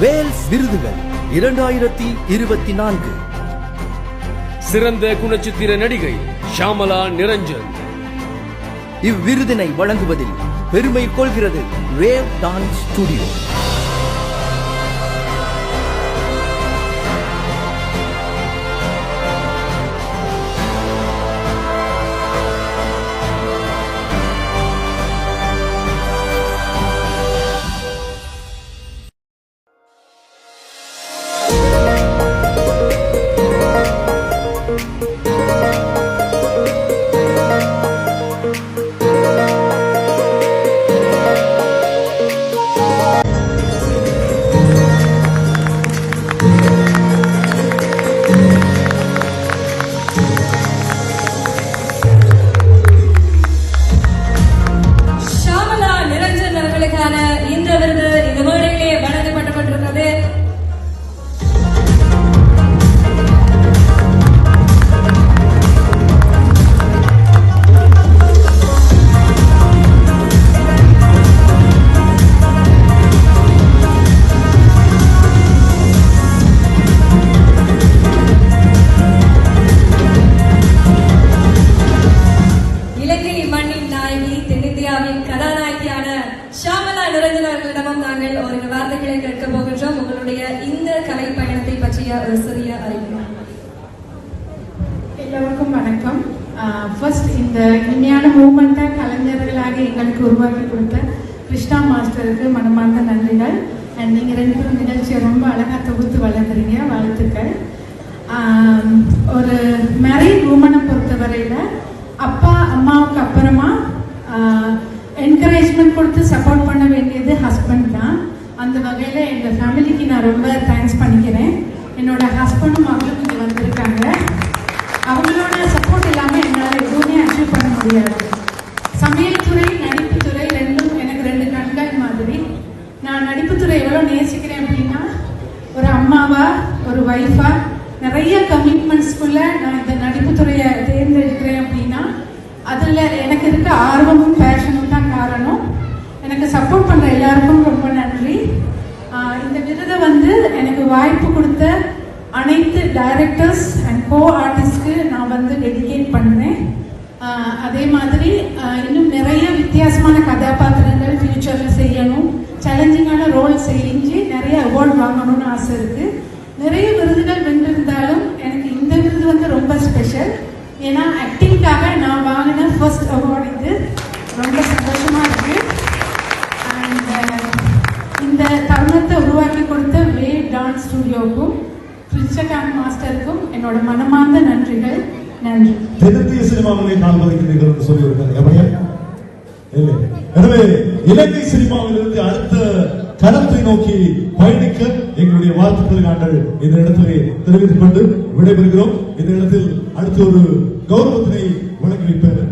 விருதுகள் இரண்டாயிரத்தி இருபத்தி நான்கு. சிறந்த குணச்சித்திர நடிகை ஷாமலா நிரஞ்சன். இவ்விருதினை வழங்குவதில் பெருமை கொள்கிறது ரேவ் டான்ஸ் ஸ்டுடியோ. நிரஞ்சன் அவர்களிடமும் நாங்கள் ஒரு வார்த்தைகளை கேட்க போகின்றோம். உங்களுடைய இந்த கலை பயணத்தை பற்றிய ஒரு சிறிய அறிமுகம். எல்லோருக்கும் வணக்கம். ஃபர்ஸ்ட் இந்த இனிமையான மூமெண்ட்டை கலைஞர்களாக எங்களுக்கு உருவாக்கி கொடுத்த கிருஷ்ணா மாஸ்டருக்கு மனமார்ந்த நன்றிகள். அண்ட் நீங்கள் ரெண்டு பேரும் நிகழ்ச்சியை ரொம்ப அழகாக தொகுத்து வளர்க்குறீங்க வாழ்த்துக்கள். ஒரு மேரீட் உமனை பொறுத்தவரையில் அப்பா அம்மாவுக்கு அப்புறமா என்கரேஜ்மெண்ட் கொடுத்து சப்போர்ட் பண்ண வேண்டியது அந்த வகையில் எங்கள் ஃபேமிலிக்கு நான் ரொம்ப தேங்க்ஸ் பண்ணிக்கிறேன். என்னோட ஹஸ்பண்டும் மகளும் இங்கே வந்திருக்காங்க. அவங்களோட சப்போர்ட் இல்லாமல் என்னால் எதுவுமே அச்சீவ் பண்ண முடியாது. சமையல் துறை நடிப்புத் துறை ரெண்டும் எனக்கு ரெண்டு கண்கள் மாதிரி. நான் நடிப்புத் துறை எவ்வளோ நேசிக்கிறேன் அப்படின்னா ஒரு அம்மாவா ஒரு ஒய்ஃபா நிறைய கமிட்மெண்ட்ஸ்குள்ள நான் இந்த நடிப்புத்துறையை தேர்ந்தெடுக்கிறேன் அப்படின்னா அதில் எனக்கு இருக்க ஆர்வமும் எல்லாருக்கும் ரொம்ப நன்றி. இந்த விருதை வந்து எனக்கு வாய்ப்பு கொடுத்த அனைத்து டைரக்டர்ஸ் அண்ட் கோ ஆர்டிஸ்ட்க்கு நான் வந்து டெடிகேட் பண்ணுறேன். அதே மாதிரி இன்னும் நிறைய வித்தியாசமான கதாபாத்திரங்கள் ஃபியூச்சரில் செய்யணும் சேலஞ்சிங்கான ரோல் செஞ்சு நிறைய அவார்ட் வாங்கணும்னு ஆசை இருக்குது நிறைய விருதுகள் வென்றிருந்தாலும் எனக்கு இந்த விருது வந்து ரொம்ப ஸ்பெஷல் ஏன்னா ஆக்டிங்காக நான் வாங்கின ஃபர்ஸ்ட் அவார்டு இது. ரொம்ப சந்தோஷமாக இருக்குது இந்த தருணத்தை உருவாக்கி கொடுத்த வே டான்ஸ் ஸ்டுடியோவுக்கும் கிருஷ்ணகாந்த் மாஸ்டருக்கும் என்னோட மனமார்ந்த நன்றிகள். நன்றி. தென்னிந்திய சினிமாவிலே நான் வருகிறீர்கள் என்று சொல்லியிருக்காங்க. எப்படியா எனவே இலங்கை சினிமாவிலிருந்து அடுத்த கடத்தை நோக்கி பயணிக்க எங்களுடைய வாழ்த்துக்களை நாங்கள் இந்த இடத்திலே தெரிவித்துக் கொண்டு விடைபெறுகிறோம். இந்த இடத்தில் அடுத்த ஒரு கௌரவத்தினை வழங்கி வைப்பேன்.